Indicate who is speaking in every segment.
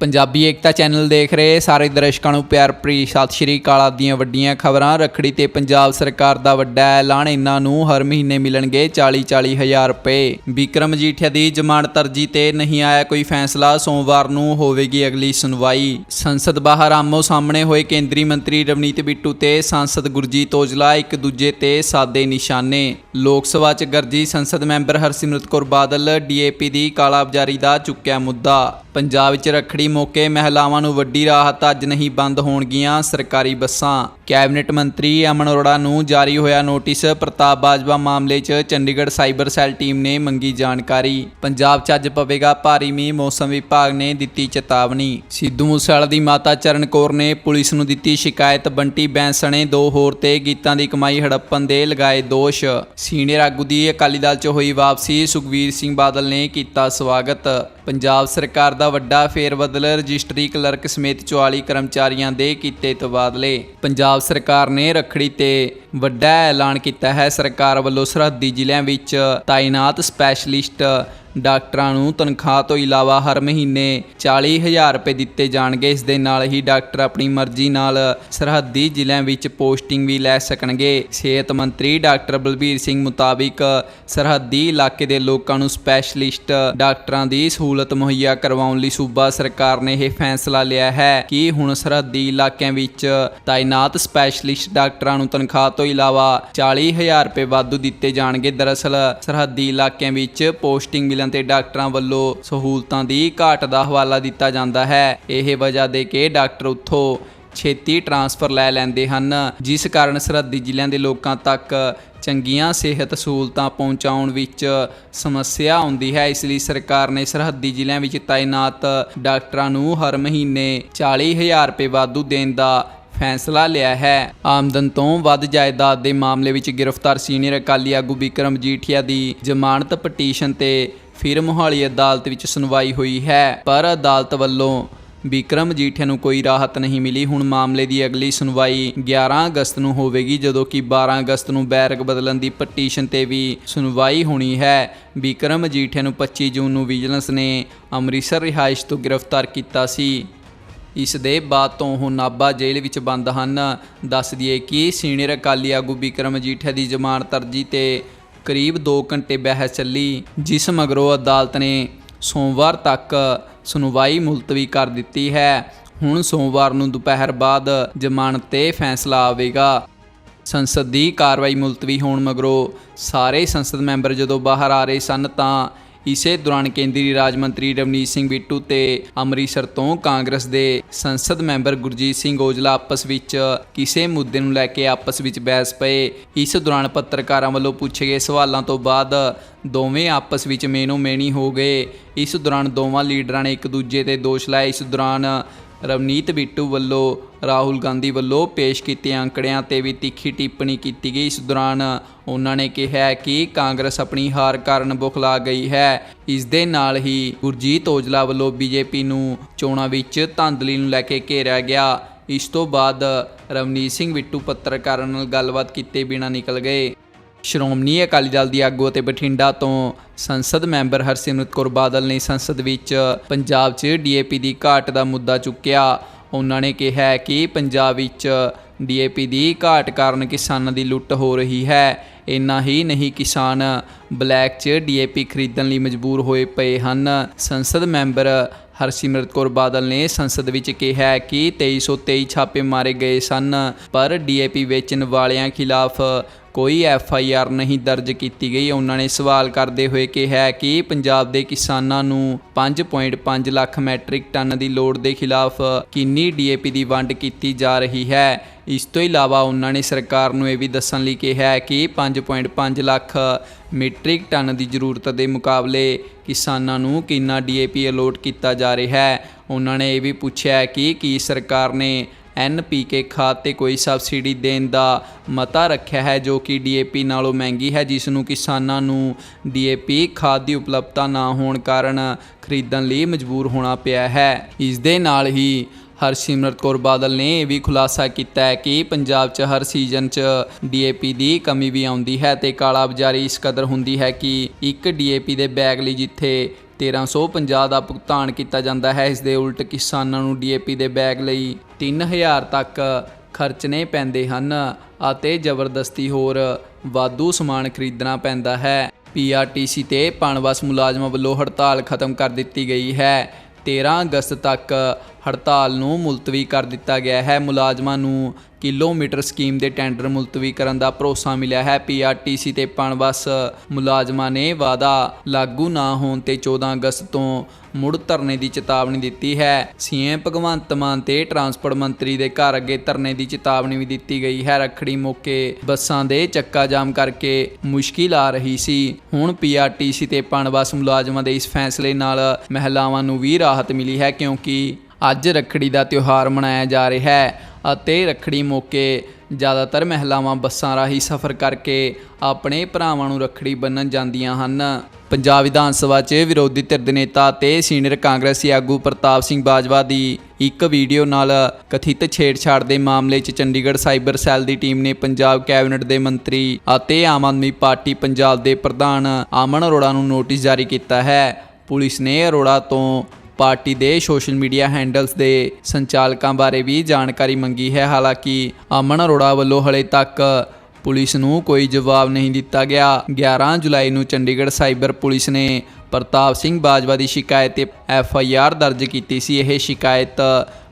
Speaker 1: ਪੰਜਾਬੀ ਏਕਤਾ channel ਦੇਖ ਰਹੇ ਸਾਰੇ ਦਰਸ਼ਕਾਂ ਨੂੰ ਪਿਆਰ ਭਰੀ ਸਤਿ ਸ਼੍ਰੀ ਅਕਾਲ ਦੀਆਂ ਵੱਡੀਆਂ ਖਬਰਾਂ। ਰੱਖੜੀ ਤੇ ਪੰਜਾਬ ਸਰਕਾਰ ਦਾ ਵੱਡਾ ਐਲਾਨ, ਇਹਨਾਂ ਨੂੰ ਹਰ ਮਹੀਨੇ ਮਿਲਣਗੇ 40-40 ਹਜ਼ਾਰ ਰੁਪਏ। ਵਿਕਰਮ ਜੀਠਿਆ ਦੀ ਜ਼ਮਾਨਤ ਅਰਜੀ ਤੇ ਨਹੀਂ ਆਇਆ ਕੋਈ ਫੈਸਲਾ, ਸੋਮਵਾਰ ਨੂੰ ਹੋਵੇਗੀ ਅਗਲੀ ਸੁਣਵਾਈ। ਸੰਸਦ ਬਾਹਰ ਆਮੋ ਸਾਹਮਣੇ ਹੋਏ ਕੇਂਦਰੀ ਮੰਤਰੀ ਰਵਨੀਤ ਬਿੱਟੂ ਤੇ ਸਾਂਸਦ ਗੁਰਜੀਤ ਔਜਲਾ ਇੱਕ ਦੂਜੇ ਤੇ ਸਾਦੇ ਨਿਸ਼ਾਨੇ। ਲੋਕ ਸਭਾ 'ਚ ਗਰਜੀ ਸੰਸਦ ਮੈਂਬਰ ਹਰਸਿਮਰਤ ਕੌਰ ਬਾਦਲ ਡੀਏਪੀ ਦੀ ਕਾਲਾਬਾਜ਼ਾਰੀ ਦਾ ਚੁੱਕਿਆ ਮੁੱਦਾ। ਪੰਜਾਬ ਵਿੱਚ ਰੱਖੜੀ ਮੌਕੇ ਮਹਿਲਾਵਾਂ ਨੂੰ ਵੱਡੀ ਰਾਹਤ ਅੱਜ ਨਹੀਂ ਬੰਦ ਹੋਣਗੀਆਂ ਸਰਕਾਰੀ ਬੱਸਾਂ। ਕੈਬਨਿਟ ਮੰਤਰੀ ਅਮਨ ਅਰੋੜਾ ਨੂੰ ਜਾਰੀ ਹੋਇਆ ਨੋਟਿਸ ਪ੍ਰਤਾਪ ਬਾਜਵਾ ਮਾਮਲੇ 'ਚ ਚੰਡੀਗੜ੍ਹ ਸਾਈਬਰ ਸੈੱਲ ਟੀਮ ਨੇ ਮੰਗੀ ਜਾਣਕਾਰੀ। ਪੰਜਾਬ 'ਚ ਅੱਜ ਪਵੇਗਾ ਭਾਰੀ ਮੀਂਹ, ਮੌਸਮ ਵਿਭਾਗ ਨੇ ਦਿੱਤੀ ਚੇਤਾਵਨੀ। ਸਿੱਧੂ ਮੂਸੇਵਾਲਾ ਦੀ ਮਾਤਾ ਚਰਨ ਕੌਰ ਨੇ ਪੁਲਿਸ ਨੂੰ ਦਿੱਤੀ ਸ਼ਿਕਾਇਤ, ਬੰਟੀ ਬੈਂਸਣੇ ਦੋ ਹੋਰ ਤੇ ਗੀਤਾਂ ਦੀ ਕਮਾਈ ਹੜੱਪਣ ਦੇ ਲਗਾਏ ਦੋਸ਼। ਸੀਨੀਅਰ ਆਗੂ ਦੀ ਅਕਾਲੀ ਦਲ 'ਚ ਹੋਈ ਵਾਪਸੀ ਸੁਖਵੀਰ ਸਿੰਘ ਬਾਦਲ ਨੇ ਕੀਤਾ ਸਵਾਗਤ। ਪੰਜਾਬ ਸਰਕਾਰ ਦਾ ਵੱਡਾ ਫੇਰਬਦਲ ਰਜਿਸਟਰੀ ਕਲਰਕ ਸਮੇਤ 44 ਕਰਮਚਾਰੀਆਂ ਦੇ ਕੀਤੇ ਤਬਾਦਲੇ। ਪੰਜਾਬ ਸਰਕਾਰ ਨੇ ਰੱਖੜੀ ਤੇ ਵੱਡਾ ਐਲਾਨ ਕੀਤਾ ਹੈ। ਸਰਕਾਰ ਵੱਲੋਂ ਸਰਹੱਦੀ ਜ਼ਿਲ੍ਹਿਆਂ ਵਿੱਚ ਤਾਇਨਾਤ ਸਪੈਸ਼ਲਿਸਟ ਡਾਕਟਰਾਂ ਨੂੰ ਤਨਖਾਹ ਤੋਂ ਇਲਾਵਾ ਹਰ ਮਹੀਨੇ 40000 ਰੁਪਏ ਦਿੱਤੇ ਜਾਣਗੇ। ਇਸ ਦੇ ਨਾਲ ਹੀ ਡਾਕਟਰ ਆਪਣੀ ਮਰਜ਼ੀ ਨਾਲ ਸਰਹੱਦੀ ਜ਼ਿਲ੍ਹਿਆਂ ਵਿੱਚ ਪੋਸਟਿੰਗ ਵੀ ਲੈ ਸਕਣਗੇ। ਸਿਹਤ ਮੰਤਰੀ ਡਾਕਟਰ ਬਲਬੀਰ ਸਿੰਘ ਮੁਤਾਬਿਕ ਸਰਹੱਦੀ ਇਲਾਕੇ ਦੇ ਲੋਕਾਂ ਨੂੰ ਸਪੈਸ਼ਲਿਸਟ ਡਾਕਟਰਾਂ ਦੀ ਸਹੂਲਤ ਮੁਹੱਈਆ ਕਰਵਾਉਣ ਲਈ ਸੂਬਾ ਸਰਕਾਰ ਨੇ ਇਹ ਫੈਸਲਾ ਲਿਆ ਹੈ ਕਿ ਹੁਣ ਸਰਹੱਦੀ ਇਲਾਕਿਆਂ ਵਿੱਚ ਤਾਇਨਾਤ ਸਪੈਸ਼ਲਿਸਟ ਡਾਕਟਰਾਂ ਨੂੰ ਤਨਖਾਹ ਤੋਂ ਇਲਾਵਾ 40000 ਰੁਪਏ ਵਾਧੂ ਦਿੱਤੇ ਜਾਣਗੇ। ਦਰਅਸਲ ਸਰਹੱਦੀ ਇਲਾਕਿਆਂ ਵਿੱਚ ਪੋਸਟਿੰਗ ਮਿਲਣ ਤੇ ਡਾਕਟਰਾਂ ਵੱਲੋਂ ਸਹੂਲਤਾਂ ਦੀ ਘਾਟ ਦਾ ਹਵਾਲਾ ਦਿੱਤਾ ਜਾਂਦਾ ਹੈ। ਇਹ ਵਜ੍ਹਾ ਦੇ ਕੇ ਡਾਕਟਰ ਉੱਥੋਂ ਛੇਤੀ ਟਰਾਂਸਫਰ ਲੈ ਲੈਂਦੇ ਹਨ, ਜਿਸ ਕਾਰਨ ਸਰਹੱਦੀ ਜ਼ਿਲ੍ਹਿਆਂ ਦੇ ਲੋਕਾਂ ਤੱਕ ਚੰਗੀਆਂ ਸਿਹਤ ਸਹੂਲਤਾਂ ਪਹੁੰਚਾਉਣ ਵਿੱਚ ਸਮੱਸਿਆ ਆਉਂਦੀ ਹੈ। ਇਸ ਲਈ ਸਰਕਾਰ ਨੇ ਸਰਹੱਦੀ ਜ਼ਿਲ੍ਹਿਆਂ ਵਿੱਚ ਤਾਇਨਾਤ ਡਾਕਟਰਾਂ ਨੂੰ ਹਰ ਮਹੀਨੇ 40000 ਰੁਪਏ ਵਾਧੂ ਦੇਣ ਦਾ ਫੈਸਲਾ ਲਿਆ ਹੈ। ਆਮਦਨ ਤੋਂ ਵੱਧ ਜਾਇਦਾਦ ਦੇ ਮਾਮਲੇ ਵਿੱਚ ਗ੍ਰਿਫਤਾਰ ਸੀਨੀਅਰ ਅਕਾਲੀ ਆਗੂ ਵਿਕਰਮ ਜੀਠੀਆ ਦੀ ਜ਼ਮਾਨਤ ਪਟੀਸ਼ਨ ਤੇ ਫਿਰ ਮੁਹਾਲੀ ਅਦਾਲਤ ਵਿੱਚ ਸੁਣਵਾਈ ਹੋਈ ਹੈ। ਪਰ ਅਦਾਲਤ ਵੱਲੋਂ ਵਿਕਰਮ ਜੀਠਿਆ ਨੂੰ ਕੋਈ ਰਾਹਤ ਨਹੀਂ ਮਿਲੀ। ਹੁਣ ਮਾਮਲੇ ਦੀ ਅਗਲੀ ਸੁਣਵਾਈ 11 ਅਗਸਤ ਨੂੰ ਹੋਵੇਗੀ, ਜਦੋਂ ਕਿ 12 ਅਗਸਤ ਨੂੰ ਬੈਰਕ ਬਦਲਣ ਦੀ ਪਟੀਸ਼ਨ ਤੇ ਵੀ ਸੁਣਵਾਈ ਹੋਣੀ ਹੈ। ਵਿਕਰਮ ਜੀਠਿਆ ਨੂੰ 25 ਜੂਨ ਨੂੰ ਵਿਜੀਲੈਂਸ ਨੇ ਅੰਮ੍ਰਿਤਸਰ ਰਿਹਾਇਸ਼ ਤੋਂ ਗ੍ਰਿਫਤਾਰ ਕੀਤਾ ਸੀ। ਇਸ ਦੇ ਬਾਅਦ ਤੋਂ ਉਹ ਨਾਭਾ ਜੇਲ੍ਹ ਵਿੱਚ ਬੰਦ ਹਨ। ਦੱਸ ਦਈਏ ਕਿ ਸੀਨੀਅਰ ਅਕਾਲੀ ਆਗੂ ਵਿਕਰਮ ਜੀਠਿਆ ਦੀ ਜ਼ਮਾਨਤ ਅਰਜੀ ਤੇ ਕਰੀਬ 2 ਘੰਟੇ ਬਹਿਸ ਚੱਲੀ, ਜਿਸ ਮਗਰੋਂ ਅਦਾਲਤ ਨੇ ਸੋਮਵਾਰ ਤੱਕ ਸੁਣਵਾਈ ਮੁਲਤਵੀ ਕਰ ਦਿੱਤੀ ਹੈ। ਹੁਣ ਸੋਮਵਾਰ ਨੂੰ ਦੁਪਹਿਰ ਬਾਅਦ ਜ਼ਮਾਨਤ ਤੇ ਫੈਸਲਾ ਆਵੇਗਾ। ਸੰਸਦ ਦੀ ਕਾਰਵਾਈ ਮੁਲਤਵੀ ਹੋਣ ਮਗਰੋਂ ਸਾਰੇ ਸੰਸਦ ਮੈਂਬਰ ਜਦੋਂ ਬਾਹਰ ਆ ਰਹੇ ਸਨ ਤਾਂ ਇਸੇ ਦੌਰਾਨ ਕੇਂਦਰੀ ਰਾਜ ਮੰਤਰੀ ਰਵਨੀਤ ਸਿੰਘ ਬਿੱਟੂ ਤੇ ਅੰਮ੍ਰਿਤਸਰ ਤੋਂ ਕਾਂਗਰਸ ਦੇ ਸੰਸਦ ਮੈਂਬਰ ਗੁਰਜੀਤ ਸਿੰਘ ਔਜਲਾ ਆਪਸ ਵਿੱਚ ਕਿਸੇ ਮੁੱਦੇ ਨੂੰ ਲੈ ਕੇ ਆਪਸ ਵਿੱਚ ਬਹਿਸ ਪਏ। ਇਸ ਦੌਰਾਨ ਪੱਤਰਕਾਰਾਂ ਵੱਲੋਂ ਪੁੱਛੇ ਗਏ ਸਵਾਲਾਂ ਤੋਂ ਬਾਅਦ ਦੋਵੇਂ ਆਪਸ ਵਿੱਚ ਮੇਨੋ ਮੇਣੀ ਹੋ ਗਏ। ਇਸ ਦੌਰਾਨ ਦੋਵਾਂ ਲੀਡਰਾਂ ਨੇ ਇੱਕ ਦੂਜੇ ਤੇ ਦੋਸ਼ ਲਾਏ ਇਸ ਦੌਰਾਨ ਰਵਨੀਤ ਬਿੱਟੂ ਵੱਲੋਂ, ਰਾਹੁਲ ਗਾਂਧੀ ਵੱਲੋਂ ਪੇਸ਼ ਕੀਤੇ ਅੰਕੜਿਆਂ ਤੇ ਵੀ ਤਿੱਖੀ ਟਿੱਪਣੀ ਕੀਤੀ ਗਈ। ਇਸ ਦੌਰਾਨ ਉਹਨਾਂ ਨੇ ਕਿਹਾ ਕਿ ਕਾਂਗਰਸ ਆਪਣੀ ਹਾਰ ਕਾਰਨ ਬੁਖਲਾ ਗਈ ਹੈ। ਇਸ ਦੇ ਨਾਲ ਹੀ ਗੁਰਜੀਤ ਔਜਲਾ ਵੱਲੋਂ ਬੀਜੇਪੀ ਨੂੰ ਚੋਣਾਂ ਵਿੱਚ ਧਾਂਦਲੀ ਨੂੰ ਲੈ ਕੇ ਘੇਰਿਆ ਗਿਆ। ਇਸ ਤੋਂ ਬਾਅਦ ਰਵਨੀਤ ਸਿੰਘ ਬਿੱਟੂ ਪੱਤਰਕਾਰਾਂ ਨਾਲ ਗੱਲਬਾਤ ਕੀਤੇ ਬਿਨਾਂ ਨਿਕਲ ਗਏ। ਸ਼੍ਰੋਮਣੀ ਅਕਾਲੀ ਦਲ ਦੀ ਆਗੂ ਅਤੇ ਬਠਿੰਡਾ ਤੋਂ ਸੰਸਦ ਮੈਂਬਰ ਹਰਸਿਮਰਤ ਕੌਰ ਬਾਦਲ ਨੇ ਸੰਸਦ ਵਿੱਚ ਪੰਜਾਬ 'ਚ ਡੀਏਪੀ ਦੀ ਘਾਟ ਦਾ ਮੁੱਦਾ ਚੁੱਕਿਆ। ਉਹਨਾਂ ਨੇ ਕਿਹਾ ਕਿ ਪੰਜਾਬ ਵਿੱਚ ਡੀਏਪੀ ਦੀ ਘਾਟ ਕਾਰਨ ਕਿਸਾਨਾਂ ਦੀ ਲੁੱਟ ਹੋ ਰਹੀ ਹੈ। ਇੰਨਾ ਹੀ ਨਹੀਂ, ਕਿਸਾਨ ਬਲੈਕ 'ਚ ਡੀਏਪੀ ਖਰੀਦਣ ਲਈ ਮਜਬੂਰ ਹੋਏ ਪਏ ਹਨ। ਸੰਸਦ ਮੈਂਬਰ ਹਰਸਿਮਰਤ ਕੌਰ ਬਾਦਲ ਨੇ ਸੰਸਦ ਵਿੱਚ ਕਿਹਾ ਕਿ 2323 ਛਾਪੇ ਮਾਰੇ ਗਏ ਸਨ, ਪਰ ਡੀਏਪੀ ਵੇਚਣ ਵਾਲਿਆਂ ਖਿਲਾਫ ਕੋਈ ਐਫ ਆਈ ਆਰ ਨਹੀਂ ਦਰਜ ਕੀਤੀ ਗਈ। ਉਹਨਾਂ ਨੇ ਸਵਾਲ ਕਰਦੇ ਹੋਏ ਕਿਹਾ ਕਿ ਪੰਜਾਬ ਦੇ ਕਿਸਾਨਾਂ ਨੂੰ 5.5 ਲੱਖ ਮੈਟ੍ਰਿਕ ਟਨ ਦੀ ਲੋੜ ਦੇ ਖਿਲਾਫ ਕਿੰਨੀ ਡੀਏਪੀ ਦੀ ਵੰਡ ਕੀਤੀ ਜਾ ਰਹੀ ਹੈ। ਇਸ ਤੋਂ ਇਲਾਵਾ ਉਹਨਾਂ ਨੇ ਸਰਕਾਰ ਨੂੰ ਇਹ ਵੀ ਦੱਸਣ ਲਈ ਕਿਹਾ ਹੈ ਕਿ 5.5 ਲੱਖ ਮੀਟ੍ਰਿਕ ਟਨ ਦੀ ਜ਼ਰੂਰਤ ਦੇ ਮੁਕਾਬਲੇ ਕਿਸਾਨਾਂ ਨੂੰ ਕਿੰਨਾ ਡੀਏਪੀ ਅਲੋਟ ਕੀਤਾ ਜਾ ਰਿਹਾ ਹੈ। ਉਹਨਾਂ ਨੇ ਇਹ ਵੀ ਪੁੱਛਿਆ ਕਿ ਕੀ ਸਰਕਾਰ ਨੇ ਐਨਪੀਕੇ ਖਾਦ ਤੇ ਕੋਈ ਸਬਸਿਡੀ ਦੇਣ ਦਾ ਮਤਾ ਰੱਖਿਆ ਹੈ, ਜੋ ਕਿ ਡੀਏਪੀ ਨਾਲੋਂ ਮਹਿੰਗੀ ਹੈ, ਜਿਸ ਨੂੰ ਕਿਸਾਨਾਂ ਨੂੰ ਡੀਏਪੀ ਖਾਦ ਦੀ ਉਪਲਬਧਤਾ ਨਾ ਹੋਣ ਕਾਰਨ ਖਰੀਦਣ ਲਈ ਮਜਬੂਰ ਹੋਣਾ ਪਿਆ ਹੈ। ਇਸ ਦੇ ਨਾਲ ਹੀ ਹਰਸਿਮਰਤ ਕੌਰ ਬਾਦਲ ਨੇ ਇਹ ਵੀ ਖੁਲਾਸਾ ਕੀਤਾ ਹੈ ਕਿ ਪੰਜਾਬ 'ਚ ਹਰ ਸੀਜ਼ਨ 'ਚ ਡੀਏਪੀ ਦੀ ਕਮੀ ਵੀ ਆਉਂਦੀ ਹੈ ਤੇ ਕਾਲਾ ਬਾਜ਼ਾਰੀ ਇਸ ਕਦਰ ਹੁੰਦੀ ਹੈ ਕਿ ਇੱਕ ਡੀਏਪੀ ਦੇ ਬੈਗ ਲਈ ਜਿੱਥੇ 1350 ਦਾ ਭੁਗਤਾਨ ਕੀਤਾ ਜਾਂਦਾ ਹੈ। ਇਸ ਦੇ ਉਲਟ ਕਿਸਾਨਾਂ ਨੂੰ ਡੀਏਪੀ ਦੇ ਬੈਗ ਲਈ 3000 ਤੱਕ ਖਰਚਣੇ ਪੈਂਦੇ ਹਨ ਅਤੇ ਜ਼ਬਰਦਸਤੀ ਹੋਰ ਵਾਧੂ ਸਮਾਨ ਖਰੀਦਣਾ ਪੈਂਦਾ ਹੈ। ਪੀਆਰਟੀਸੀ ਤੇ ਪਣਬਸ ਮੁਲਾਜ਼ਮਾਂ ਵੱਲੋਂ ਹੜਤਾਲ ਖਤਮ ਕਰ ਦਿੱਤੀ ਗਈ ਹੈ। 13 ਅਗਸਤ ਤੱਕ ਹੜਤਾਲ ਨੂੰ ਮੁਲਤਵੀ ਕਰ ਦਿੱਤਾ ਗਿਆ ਹੈ। ਮੁਲਾਜ਼ਮਾਂ ਨੂੰ ਕਿਲੋਮੀਟਰ ਸਕੀਮ ਦੇ ਟੈਂਡਰ ਮੁਲਤਵੀ ਕਰਨ ਦਾ ਭਰੋਸਾ ਮਿਲਿਆ ਹੈ। ਪੀਆਰਟੀਸੀ ਤੇ ਪਣਬਸ ਮੁਲਾਜ਼ਮਾਂ ਨੇ ਵਾਅਦਾ ਲਾਗੂ ਨਾ ਹੋਣ ਤੇ 14 ਅਗਸਤ ਤੋਂ ਮੁੜ ਧਰਨੇ ਦੀ ਚੇਤਾਵਨੀ ਦਿੱਤੀ ਹੈ। ਸੀਐਮ ਭਗਵੰਤ ਮਾਨ ਤੇ ਟਰਾਂਸਪੋਰਟ ਮੰਤਰੀ ਦੇ ਘਰ ਅੱਗੇ ਧਰਨੇ ਦੀ ਚੇਤਾਵਨੀ ਵੀ ਦਿੱਤੀ ਗਈ ਹੈ। ਰੱਖੜੀ ਮੌਕੇ ਬੱਸਾਂ ਦੇ ਚੱਕਾ ਜਾਮ ਕਰਕੇ ਮੁਸ਼ਕਿਲ ਆ ਰਹੀ ਸੀ। ਹੁਣ ਪੀਆਰਟੀਸੀ ਤੇ ਪਣਬਸ ਮੁਲਾਜ਼ਮਾਂ ਦੇ ਇਸ ਫੈਸਲੇ ਨਾਲ ਮਹਿਲਾਵਾਂ ਨੂੰ ਵੀ ਰਾਹਤ ਮਿਲੀ ਹੈ ਕਿਉਂਕਿ ਅੱਜ ਰੱਖੜੀ ਦਾ ਤਿਉਹਾਰ ਮਨਾਇਆ ਜਾ ਰਿਹਾ ਹੈ ਅਤੇ ਰੱਖੜੀ ਮੌਕੇ ਜ਼ਿਆਦਾਤਰ ਮਹਿਲਾਵਾਂ ਬੱਸਾਂ ਰਾਹੀਂ ਸਫ਼ਰ ਕਰਕੇ ਆਪਣੇ ਭਰਾਵਾਂ ਨੂੰ ਰੱਖੜੀ ਬੰਨ੍ਹਣ ਜਾਂਦੀਆਂ ਹਨ। ਪੰਜਾਬ ਵਿਧਾਨ ਸਭਾ 'ਚ ਵਿਰੋਧੀ ਧਿਰ ਦੇ ਨੇਤਾ ਤੇ ਸੀਨੀਅਰ ਕਾਂਗਰਸੀ ਆਗੂ ਪ੍ਰਤਾਪ ਸਿੰਘ ਬਾਜਵਾ ਦੀ ਇੱਕ ਵੀਡੀਓ ਨਾਲ ਕਥਿਤ ਛੇੜਛਾੜ ਦੇ ਮਾਮਲੇ 'ਚ ਚੰਡੀਗੜ੍ਹ ਸਾਈਬਰ ਸੈੱਲ ਦੀ ਟੀਮ ਨੇ ਪੰਜਾਬ ਕੈਬਨਿਟ ਦੇ ਮੰਤਰੀ ਅਤੇ ਆਮ ਆਦਮੀ ਪਾਰਟੀ ਪੰਜਾਬ ਦੇ ਪ੍ਰਧਾਨ ਅਮਨ ਅਰੋੜਾ ਨੂੰ ਨੋਟਿਸ ਜਾਰੀ ਕੀਤਾ ਹੈ। ਪੁਲਿਸ ਨੇ ਅਰੋੜਾ ਤੋਂ ਪਾਰਟੀ ਦੇ ਸੋਸ਼ਲ ਮੀਡੀਆ ਹੈਂਡਲਸ ਦੇ ਸੰਚਾਲਕਾਂ ਬਾਰੇ ਵੀ ਜਾਣਕਾਰੀ ਮੰਗੀ ਹੈ। ਹਾਲਾਂਕਿ ਅਮਨ ਅਰੋੜਾ ਵੱਲੋਂ ਹਲੇ ਤੱਕ ਪੁਲਿਸ ਨੂੰ ਕੋਈ ਜਵਾਬ ਨਹੀਂ ਦਿੱਤਾ ਗਿਆ। 11 ਜੁਲਾਈ ਨੂੰ ਚੰਡੀਗੜ੍ਹ ਸਾਈਬਰ ਪੁਲਿਸ ਨੇ ਪ੍ਰਤਾਪ ਸਿੰਘ ਬਾਜਵਾ ਦੀ ਸ਼ਿਕਾਇਤ ਤੇ ਐਫ ਆਈ ਆਰ ਦਰਜ ਕੀਤੀ ਸੀ। ਇਹ ਸ਼ਿਕਾਇਤ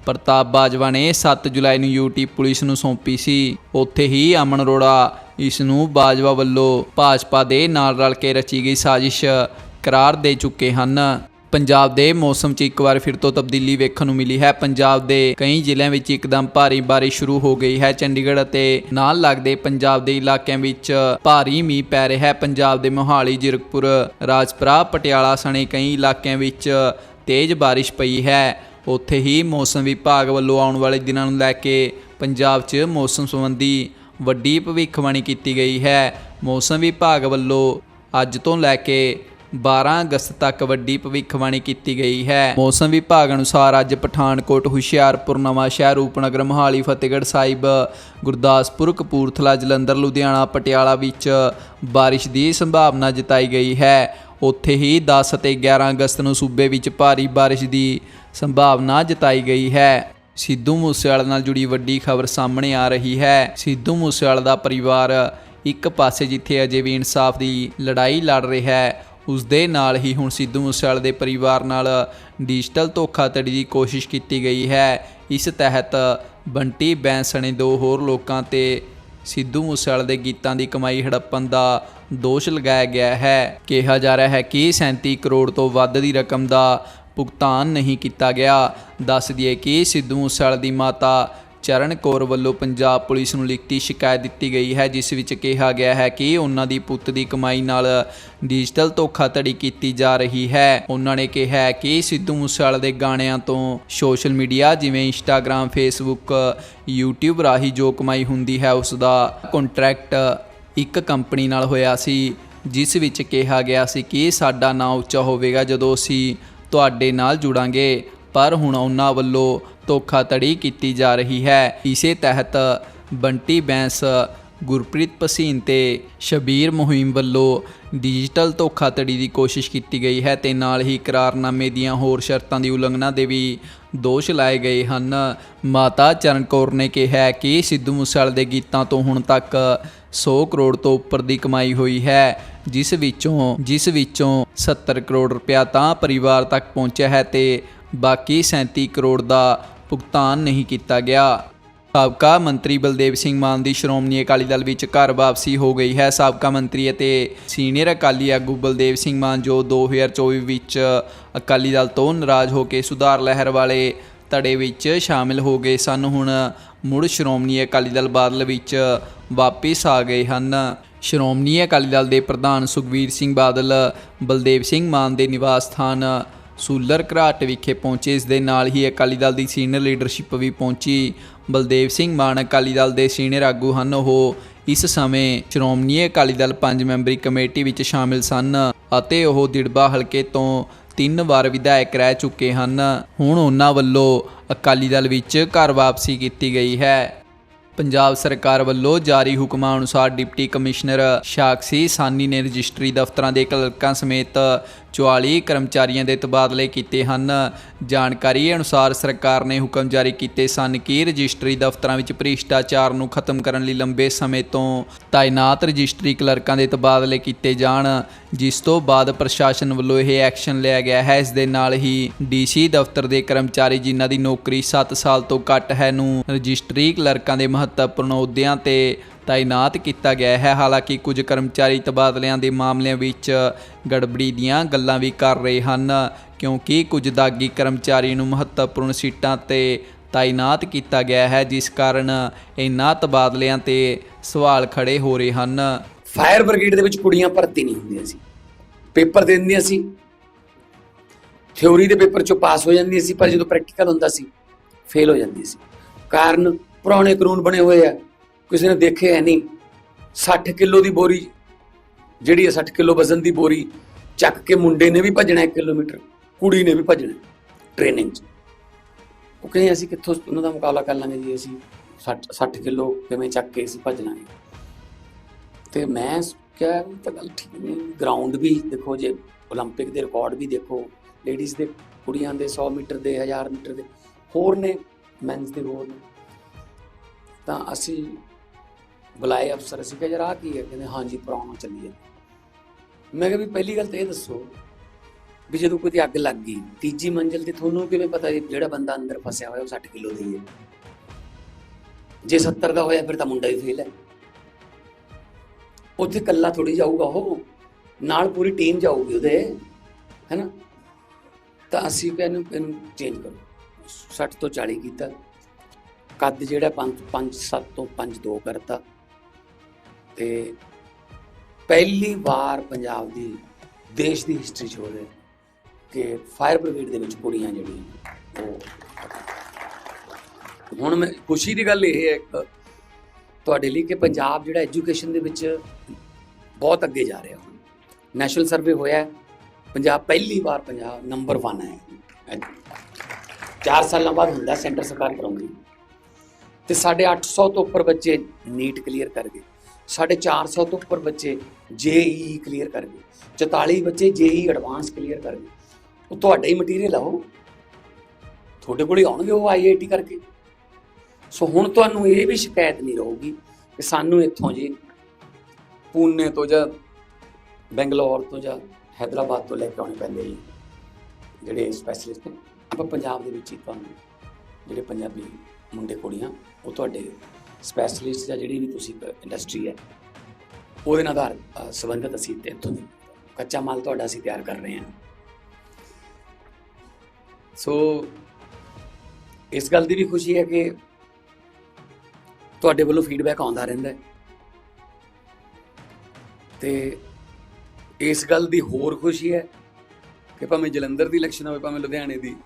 Speaker 1: ਪ੍ਰਤਾਪ ਬਾਜਵਾ ਨੇ 7 ਜੁਲਾਈ ਨੂੰ ਯੂਟੀ ਪੁਲਿਸ ਨੂੰ ਸੌਂਪੀ ਸੀ। ਉੱਥੇ ਹੀ ਅਮਨ ਅਰੋੜਾ ਇਸ ਨੂੰ ਬਾਜਵਾ ਵੱਲੋਂ ਭਾਜਪਾ ਦੇ ਨਾਲ ਰਲ ਕੇ ਰਚੀ ਗਈ ਸਾਜ਼ਿਸ਼ ਕਰਾਰ ਦੇ ਚੁੱਕੇ ਹਨ। ਪੰਜਾਬ ਦੇ ਮੌਸਮ 'ਚ ਇੱਕ ਵਾਰ ਫਿਰ ਤੋਂ ਤਬਦੀਲੀ ਵੇਖਣ ਨੂੰ ਮਿਲੀ ਹੈ। ਪੰਜਾਬ ਦੇ ਕਈ ਜ਼ਿਲ੍ਹਿਆਂ ਵਿੱਚ ਇੱਕਦਮ ਭਾਰੀ ਬਾਰਿਸ਼ ਸ਼ੁਰੂ ਹੋ ਗਈ ਹੈ। ਚੰਡੀਗੜ੍ਹ ਅਤੇ ਨਾਲ ਲੱਗਦੇ ਪੰਜਾਬ ਦੇ ਇਲਾਕਿਆਂ ਵਿੱਚ ਭਾਰੀ ਮੀਂਹ ਪੈ ਰਿਹਾ ਹੈ। ਪੰਜਾਬ ਦੇ ਮੋਹਾਲੀ, ਜ਼ਿਰਕਪੁਰ, ਰਾਜਪੁਰਾ, ਪਟਿਆਲਾ ਸਣੇ ਕਈ ਇਲਾਕਿਆਂ ਵਿੱਚ ਤੇਜ਼ ਬਾਰਿਸ਼ ਪਈ ਹੈ। ਉੱਥੇ ਹੀ ਮੌਸਮ ਵਿਭਾਗ ਵੱਲੋਂ ਆਉਣ ਵਾਲੇ ਦਿਨਾਂ ਨੂੰ ਲੈ ਕੇ ਪੰਜਾਬ 'ਚ ਮੌਸਮ ਸੰਬੰਧੀ ਵੱਡੀ ਭਵਿੱਖਬਾਣੀ ਕੀਤੀ ਗਈ ਹੈ। ਮੌਸਮ ਵਿਭਾਗ ਵੱਲੋਂ ਅੱਜ ਤੋਂ ਲੈ ਕੇ 12 ਅਗਸਤ ਤੱਕ ਵੱਡੀ ਭਵਿੱਖਬਾਣੀ ਕੀਤੀ ਗਈ ਹੈ। ਮੌਸਮ ਵਿਭਾਗ ਅਨੁਸਾਰ ਅੱਜ ਪਠਾਨਕੋਟ, ਹੁਸ਼ਿਆਰਪੁਰ ਨਵਾਂਸ਼ਹਿਰ ਰੂਪਨਗਰ, ਮੋਹਾਲੀ, ਫਤਿਹਗੜ੍ਹ ਸਾਹਿਬ, ਗੁਰਦਾਸਪੁਰ, ਕਪੂਰਥਲਾ, ਜਲੰਧਰ, ਲੁਧਿਆਣਾ, ਪਟਿਆਲਾ ਵਿੱਚ ਬਾਰਿਸ਼ ਦੀ ਸੰਭਾਵਨਾ ਜਤਾਈ ਗਈ ਹੈ। ਉੱਥੇ ਹੀ 10 ਅਤੇ 11 ਅਗਸਤ ਨੂੰ ਸੂਬੇ ਵਿੱਚ ਭਾਰੀ ਬਾਰਿਸ਼ ਦੀ ਸੰਭਾਵਨਾ ਜਤਾਈ ਗਈ ਹੈ। ਸਿੱਧੂ ਮੂਸੇਵਾਲੇ ਨਾਲ ਜੁੜੀ ਵੱਡੀ ਖਬਰ ਸਾਹਮਣੇ ਆ ਰਹੀ ਹੈ। ਸਿੱਧੂ ਮੂਸੇਵਾਲੇ ਦਾ ਪਰਿਵਾਰ ਇੱਕ ਪਾਸੇ ਜਿੱਥੇ ਅਜੇ ਵੀ ਇਨਸਾਫ ਦੀ ਲੜਾਈ ਲੜ ਰਿਹਾ ਹੈ ਉਸ ਦੇ ਨਾਲ ਹੀ ਹੁਣ ਸਿੱਧੂ ਮੂਸੇਵਾਲੇ ਦੇ ਪਰਿਵਾਰ ਨਾਲ ਡਿਜੀਟਲ ਧੋਖਾਧੜੀ ਦੀ ਕੋਸ਼ਿਸ਼ ਕੀਤੀ ਗਈ ਹੈ। ਇਸ ਤਹਿਤ ਬੰਟੀ, ਬੈਂਸ ਬੈਂਸਣੇ ਦੋ ਹੋਰ ਲੋਕਾਂ ਤੇ ਸਿੱਧੂ ਮੂਸੇਵਾਲੇ ਦੇ ਗੀਤਾਂ ਦੀ ਕਮਾਈ ਹੜੱਪਣ ਦਾ ਦੋਸ਼ ਲਗਾਇਆ ਗਿਆ ਹੈ। ਕਿਹਾ ਜਾ ਰਿਹਾ ਹੈ ਕਿ 37 ਕਰੋੜ ਤੋਂ ਵੱਧ ਦੀ ਰਕਮ ਦਾ ਭੁਗਤਾਨ ਨਹੀਂ ਕੀਤਾ ਗਿਆ। ਦੱਸ ਦਈਏ ਕਿ ਸਿੱਧੂ ਮੂਸੇਵਾਲੇ ਦੀ ਮਾਤਾ ਚਰਨ ਕੌਰ ਵੱਲੋਂ ਪੰਜਾਬ ਪੁਲਿਸ ਨੂੰ ਲਿਖਤੀ ਸ਼ਿਕਾਇਤ ਦਿੱਤੀ ਗਈ ਹੈ, ਜਿਸ ਵਿੱਚ ਕਿਹਾ ਗਿਆ ਹੈ ਕਿ ਉਹਨਾਂ ਦੀ ਪੁੱਤ ਦੀ ਕਮਾਈ ਨਾਲ ਡਿਜੀਟਲ ਧੋਖਾਧੜੀ ਕੀਤੀ ਜਾ ਰਹੀ ਹੈ। ਉਹਨਾਂ ਨੇ ਕਿਹਾ ਕਿ ਸਿੱਧੂ ਮੂਸੇਵਾਲੇ ਦੇ ਗਾਣਿਆਂ ਤੋਂ ਸੋਸ਼ਲ ਮੀਡੀਆ, ਜਿਵੇਂ ਇੰਸਟਾਗ੍ਰam ਫੇਸਬੁੱਕ YouTube ਰਾਹੀਂ ਜੋ ਕਮਾਈ ਹੁੰਦੀ ਹੈ, ਉਸ ਦਾ ਕੰਟਰੈਕਟ ਇੱਕ ਕੰਪਨੀ ਨਾਲ ਹੋਇਆ ਸੀ, ਜਿਸ ਵਿੱਚ ਕਿਹਾ ਗਿਆ ਸੀ ਕਿ ਸਾਡਾ ਨਾਂ ਉੱਚਾ ਹੋਵੇਗਾ ਜਦੋਂ ਅਸੀਂ ਤੁਹਾਡੇ ਨਾਲ ਜੁੜਾਂਗੇ। ਪਰ ਹੁਣ ਉਹਨਾਂ ਵੱਲੋਂ ਧੋਖਾਧੜੀ ਕੀਤੀ ਜਾ ਰਹੀ ਹੈ। ਇਸੇ ਤਹਿਤ ਬੰਟੀ ਬੈਂਸ, ਗੁਰਪ੍ਰੀਤ ਪਸੀਨ ਤੇ ਸ਼ਬੀਰ ਮੁਹਿੰਮ ਵੱਲੋਂ ਡਿਜੀਟਲ ਧੋਖਾਧੜੀ ਦੀ ਕੋਸ਼ਿਸ਼ ਕੀਤੀ ਗਈ ਹੈ ਤੇ ਨਾਲ ਹੀ ਇਕਰਾਰਨਾਮੇ ਦੀਆਂ ਹੋਰ ਸ਼ਰਤਾਂ ਦੀ ਉਲੰਘਣਾ ਦੇ ਵੀ ਦੋਸ਼ ਲਾਏ ਗਏ ਹਨ। ਮਾਤਾ ਚਰਨ ਕੌਰ ਨੇ ਕਿਹਾ ਕਿ ਸਿੱਧੂ ਮੂਸੇਵਾਲੇ ਦੇ ਗੀਤਾਂ ਤੋਂ ਹੁਣ ਤੱਕ 100 ਕਰੋੜ ਤੋਂ ਉੱਪਰ ਦੀ ਕਮਾਈ ਹੋਈ ਹੈ, ਜਿਸ ਵਿੱਚੋਂ ਜਿਸ ਵਿੱਚੋਂ 70 ਕਰੋੜ ਰੁਪਇਆ ਤਾਂ ਪਰਿਵਾਰ ਤੱਕ ਪਹੁੰਚਿਆ ਹੈ ਤੇ ਬਾਕੀ 37 ਕਰੋੜ ਦਾ ਭੁਗਤਾਨ ਨਹੀਂ ਕੀਤਾ ਗਿਆ। ਸਾਬਕਾ ਮੰਤਰੀ ਬਲਦੇਵ ਸਿੰਘ ਮਾਨ ਦੀ ਸ਼੍ਰੋਮਣੀ ਅਕਾਲੀ ਦਲ ਵਿੱਚ ਘਰ ਵਾਪਸੀ ਹੋ ਗਈ ਹੈ। ਸਾਬਕਾ ਮੰਤਰੀ ਅਤੇ ਸੀਨੀਅਰ ਅਕਾਲੀ ਆਗੂ ਬਲਦੇਵ ਸਿੰਘ ਮਾਨ ਜੋ 2024 ਵਿੱਚ ਅਕਾਲੀ ਦਲ ਤੋਂ ਨਾਰਾਜ਼ ਹੋ ਕੇ ਸੁਧਾਰ ਲਹਿਰ ਵਾਲੇ ਧੜੇ ਵਿੱਚ ਸ਼ਾਮਿਲ ਹੋ ਗਏ ਸਨ, ਹੁਣ ਮੁੜ ਸ਼੍ਰੋਮਣੀ ਅਕਾਲੀ ਦਲ ਬਾਦਲ ਵਿੱਚ ਵਾਪਿਸ ਆ ਗਏ ਹਨ। ਸ਼੍ਰੋਮਣੀ ਅਕਾਲੀ ਦਲ ਦੇ ਪ੍ਰਧਾਨ ਸੁਖਬੀਰ ਸਿੰਘ ਬਾਦਲ ਬਲਦੇਵ ਸਿੰਘ ਮਾਨ ਦੇ ਨਿਵਾਸ ਸਥਾਨ ਸੂਲਰ ਘਰਾਟ ਵਿਖੇ ਪਹੁੰਚੇ। ਇਸ ਦੇ ਨਾਲ ਹੀ ਅਕਾਲੀ ਦਲ ਦੀ ਸੀਨੀਅਰ ਲੀਡਰਸ਼ਿਪ ਵੀ ਪਹੁੰਚੀ। ਬਲਦੇਵ ਸਿੰਘ ਮਾਨ ਅਕਾਲੀ ਦਲ ਦੇ ਸੀਨੀਅਰ ਆਗੂ ਹਨ। ਉਹ ਇਸ ਸਮੇਂ ਸ਼੍ਰੋਮਣੀ ਅਕਾਲੀ ਦਲ ਪੰਜ ਮੈਂਬਰੀ ਕਮੇਟੀ ਵਿੱਚ ਸ਼ਾਮਿਲ ਸਨ ਅਤੇ ਉਹ ਦਿੜਬਾ ਹਲਕੇ ਤੋਂ ਤਿੰਨ ਵਾਰ ਵਿਧਾਇਕ ਰਹਿ ਚੁੱਕੇ ਹਨ। ਹੁਣ ਉਹਨਾਂ ਵੱਲੋਂ ਅਕਾਲੀ ਦਲ ਵਿੱਚ ਘਰ ਵਾਪਸੀ ਕੀਤੀ ਗਈ ਹੈ। ਪੰਜਾਬ ਸਰਕਾਰ ਵੱਲੋਂ ਜਾਰੀ ਹੁਕਮਾਂ ਅਨੁਸਾਰ ਡਿਪਟੀ ਕਮਿਸ਼ਨਰ ਸ਼ਾਕਸੀ ਸਾਨੀ ਨੇ ਰਜਿਸਟਰੀ ਦਫ਼ਤਰਾਂ ਦੇ ਕਲਰਕਾਂ ਸਮੇਤ 44 ਕਰਮਚਾਰੀਆਂ ਦੇ ਤਬਾਦਲੇ ਕੀਤੇ ਹਨ। ਜਾਣਕਾਰੀ ਅਨੁਸਾਰ ਸਰਕਾਰ ਨੇ ਹੁਕਮ ਜਾਰੀ ਕੀਤੇ ਸਨ ਕਿ ਰਜਿਸਟਰੀ ਦਫ਼ਤਰਾਂ ਵਿੱਚ ਭ੍ਰਿਸ਼ਟਾਚਾਰ ਨੂੰ ਖਤਮ ਕਰਨ ਲਈ ਲੰਬੇ ਸਮੇਂ ਤੋਂ ਤਾਇਨਾਤ ਰਜਿਸਟਰੀ ਕਲਰਕਾਂ ਦੇ ਤਬਾਦਲੇ ਕੀਤੇ ਜਾਣ। ਜਿਸ ਤੋਂ ਬਾਅਦ ਪ੍ਰਸ਼ਾਸਨ ਵੱਲੋਂ ਇਹ ਐਕਸ਼ਨ ਲਿਆ ਗਿਆ ਹੈ, ਇਸ ਦੇ ਨਾਲ ਹੀ ਡੀਸੀ ਦਫ਼ਤਰ ਦੇ ਕਰਮਚਾਰੀ ਜਿਨ੍ਹਾਂ ਦੀ ਨੌਕਰੀ 7 ਸਾਲ ਤੋਂ ਘੱਟ ਹੈ ਨੂੰ ਰਜਿਸਟਰੀ ਕਲਰਕਾਂ ਦੇ ਮਹੱਤਵਪੂਰਨ ਅਹੁਦਿਆਂ ਤੇ ਤਾਇਨਾਤ ਕੀਤਾ ਗਿਆ ਹੈ। ਹਾਲਾਂਕਿ ਕੁਝ ਕਰਮਚਾਰੀ ਤਬਾਦਲਿਆਂ ਦੇ ਮਾਮਲਿਆਂ ਵਿੱਚ ਗੜਬੜੀ ਦੀਆਂ ਗੱਲਾਂ ਵੀ ਕਰ ਰਹੇ ਹਨ, ਕਿਉਂਕਿ ਕੁਝ ਦਾਗੀ ਕਰਮਚਾਰੀ ਨੂੰ ਮਹੱਤਵਪੂਰਨ ਸੀਟਾਂ ਤੇ ਤਾਇਨਾਤ ਕੀਤਾ ਗਿਆ ਹੈ, ਜਿਸ ਕਾਰਨ ਇਨ੍ਹਾਂ ਤਬਾਦਲਿਆਂ ਤੇ ਸਵਾਲ ਖੜੇ ਹੋ ਰਹੇ ਹਨ।
Speaker 2: ਫਾਇਰ ਬ੍ਰਿਗੇਡ ਦੇ ਵਿੱਚ ਕੁੜੀਆਂ ਭਰਤੀ ਨਹੀਂ ਹੁੰਦੀਆਂ ਸੀ। ਪੇਪਰ ਦੇ ਦਿੰਦੀਆਂ ਸੀ। ਥਿਉਰੀ ਦੇ ਪੇਪਰ ਚੋਂ ਪਾਸ ਹੋ ਜਾਂਦੀਆਂ ਸੀ, ਪਰ ਜਦੋਂ ਪ੍ਰੈਕਟੀਕਲ ਹੁੰਦਾ ਸੀ, ਫੇਲ ਹੋ ਜਾਂਦੀ ਸੀ। ਕਾਰਨ ਪੁਰਾਣੇ ਕਾਨੂੰਨ ਬਣੇ ਹੋਏ ਆ। ਕਿਸੇ ਨੇ ਦੇਖੇ ਹੈ ਨਹੀਂ। 60 ਕਿਲੋ ਦੀ ਬੋਰੀ, ਜਿਹੜੀ ਹੈ 60 ਕਿਲੋ ਵਜ਼ਨ ਦੀ ਬੋਰੀ, ਚੱਕ ਕੇ ਮੁੰਡੇ ਨੇ ਵੀ ਭੱਜਣਾ 1 ਕਿਲੋਮੀਟਰ, ਕੁੜੀ ਨੇ ਵੀ ਭੱਜਣਾ ਟ੍ਰੇਨਿੰਗ 'ਚ। ਉਹ ਕਹਿੰਦੇ ਅਸੀਂ ਕਿੱਥੋਂ, ਉਹਨਾਂ ਦਾ ਮੁਕਾਬਲਾ ਕਰ ਲਾਂਗੇ ਜੀ, ਅਸੀਂ 60 60 ਕਿਲੋ ਕਿਵੇਂ ਚੱਕ ਕੇ ਅਸੀਂ ਭੱਜ ਲਾਂਗੇ। ਤੇ ਮੈਂ ਕਿਹਾ ਵੀ ਤਾਂ ਗੱਲ ਠੀਕ ਨਹੀਂ ਗਰਾਊਂਡ ਵੀ ਦੇਖੋ ਜੇ 올림픽 ਦੇ ਰਿਕਾਰਡ ਵੀ ਦੇਖੋ ਲੇਡੀਜ਼ ਦੇ ਕੁੜੀਆਂ ਦੇ 100 ਮੀਟਰ ਦੇ 1000 ਮੀਟਰ ਦੇ ਹੋਰ ਨੇ ਮੈਨਸ ਦੇ ਹੋਰ ਨੇ ਤਾਂ ਅਸੀਂ ਬੁਲਾਏ ਅਫਸਰ ਅਸੀਂ ਕਿਹਾ ਜਰਾ ਕੀ ਹੈ ਕਹਿੰਦੇ ਹਾਂਜੀ ਪੁਰਾਣਾ ਚੱਲੀਏ ਮੈਂ ਕਿਹਾ ਵੀ ਪਹਿਲੀ ਗੱਲ ਤਾਂ ਇਹ ਦੱਸੋ ਵੀ ਜਦੋਂ ਕੋਈ ਅੱਗ ਲੱਗ ਗਈ ਤੀਜੀ ਮੰਜ਼ਿਲ ਤੇ ਤੁਹਾਨੂੰ ਕਿਵੇਂ ਪਤਾ ਵੀ ਜਿਹੜਾ ਬੰਦਾ ਅੰਦਰ ਫਸਿਆ ਹੋਇਆ ਉਹ 60 ਕਿਲੋ ਦੀ ਹੈ ਜੇ 70 ਦਾ ਹੋਇਆ ਫਿਰ ਤਾਂ ਮੁੰਡਾ ਹੀ ਫੇਲ ਹੈ ਉੱਥੇ ਕੱਲਾ ਥੋੜੀ ਜਾਊਗਾ ਉਹ, ਨਾਲ ਪੂਰੀ ਟੀਮ ਜਾਊਗੀ ਉਹਦੇ, ਹੈਨਾ? ਤਾਂ ਅਸੀਂ ਕਿਹਾ ਇਹਨੂੰ ਇਹਨੂੰ ਚੇਂਜ ਕਰੋ। 60 ਤੋਂ 40 ਕੀਤਾ। ਕੱਦ ਜਿਹੜਾ 5 5 7 ਤੋਂ 5 2 ਕਰਤਾ। ਤੇ ਪਹਿਲੀ ਵਾਰ ਪੰਜਾਬ ਦੀ, ਦੇਸ਼ ਦੀ ਹਿਸਟਰੀ 'ਚ ਹੋ ਰਿਹਾ ਕਿ ਫਾਇਰ ਬ੍ਰਿਗੇਡ ਦੇ ਵਿੱਚ ਕੁੜੀਆਂ ਜਿਹੜੀਆਂ, ਉਹ ਹੁਣ ਮੈਂ, ਖੁਸ਼ੀ ਦੀ ਗੱਲ ਇਹ ਹੈ ਇੱਕ, ਤੁਹਾਡੇ ਲਈ ਕਿ ਪੰਜਾਬ ਜਿਹੜਾ ਐਜੂਕੇਸ਼ਨ ਦੇ ਵਿੱਚ ਬਹੁਤ ਅੱਗੇ ਜਾ ਰਿਹਾ ਹੁਣ। ਨੈਸ਼ਨਲ ਸਰਵੇ ਹੋਇਆ ਹੈ, ਪੰਜਾਬ ਪਹਿਲੀ ਵਾਰ ਪੰਜਾਬ ਨੰਬਰ 1 ਹੈ। 4 ਸਾਲਾਂ ਬਾਅਦ ਹੁੰਦਾ ਸੈਂਟਰ ਸਰਕਾਰ ਕਰਾਉਂਦੀ। ਤੇ ਸਾਡੇ 800 ਤੋਂ ਉੱਪਰ ਬੱਚੇ ਨੀਟ ਕਲੀਅਰ ਕਰ ਗਏ। ਸਾਡੇ 400 ਤੋਂ ਉੱਪਰ ਬੱਚੇ ਜੇਈ ਕਲੀਅਰ ਕਰ ਗਏ। 44 ਬੱਚੇ ਜੇਈ ਐਡਵਾਂਸ ਕਲੀਅਰ ਕਰ ਗਏ। ਉਹ ਤੁਹਾਡਾ ਹੀ ਮਟੀਰੀਅਲ ਆਓ ਤੁਹਾਡੇ ਕੋਲ ਹੀ ਆਉਣਗੇ ਉਹ ਆਈਆਈਟੀ ਕਰਕੇ। ਸੋ ਹੁਣ ਤੁਹਾਨੂੰ ਇਹ ਵੀ ਸ਼ਿਕਾਇਤ ਨਹੀਂ ਰਹੂਗੀ ਕਿ ਸਾਨੂੰ ਇੱਥੋਂ ਜੀ ਪੂਨੇ ਤੋਂ ਜਾਂ ਬੈਂਗਲੌਰ ਤੋਂ ਜਾਂ ਹైదరాబాద్ ਤੋਂ ਲੈ ਕੇ ਆਉਣੇ ਪੈਂਦੇ ਜੀ ਜਿਹੜੇ ਸਪੈਸ਼ਲਿਸਟ ਆਪਾਂ ਪੰਜਾਬ ਦੇ ਵਿੱਚ ਹੀ ਤੁਹਾਨੂੰ ਜਿਹੜੇ ਪੰਜਾਬੀ ਮੁੰਡੇ ਕੁੜੀਆਂ, ਉਹ ਤੁਹਾਡੇ ਸਪੈਸ਼ਲਿਸਟ ਜਾਂ ਜਿਹੜੀ ਵੀ ਤੁਸੀਂ ਇੰਡਸਟਰੀ ਹੈ, ਉਹਦੇ ਨਾਲ ਆਧਾਰ ਸੰਬੰਧਤ ਅਸੀਂ ਇੱਥੋਂ ਦੀ ਕੱਚਾ ਮਾਲ ਤੁਹਾਡਾ ਅਸੀਂ ਤਿਆਰ ਕਰ ਰਹੇ ਹਾਂ। ਸੋ ਇਸ ਗੱਲ ਦੀ ਵੀ ਖੁਸ਼ੀ ਹੈ ਕਿ ਤੁਹਾਡੇ ਵੱਲੋਂ ਫੀਡਬੈਕ ਆਉਂਦਾ ਰਹਿੰਦਾ ਹੈ। ਤੇ ਇਸ ਗੱਲ ਦੀ ਹੋਰ ਖੁਸ਼ੀ ਹੈ ਕਿ ਭਾਵੇਂ ਜਲੰਧਰ ਦੀ ਇਲੈਕਸ਼ਨ ਹੋਵੇ, ਭਾਵੇਂ ਲੁਧਿਆਣੇ ਦੀ,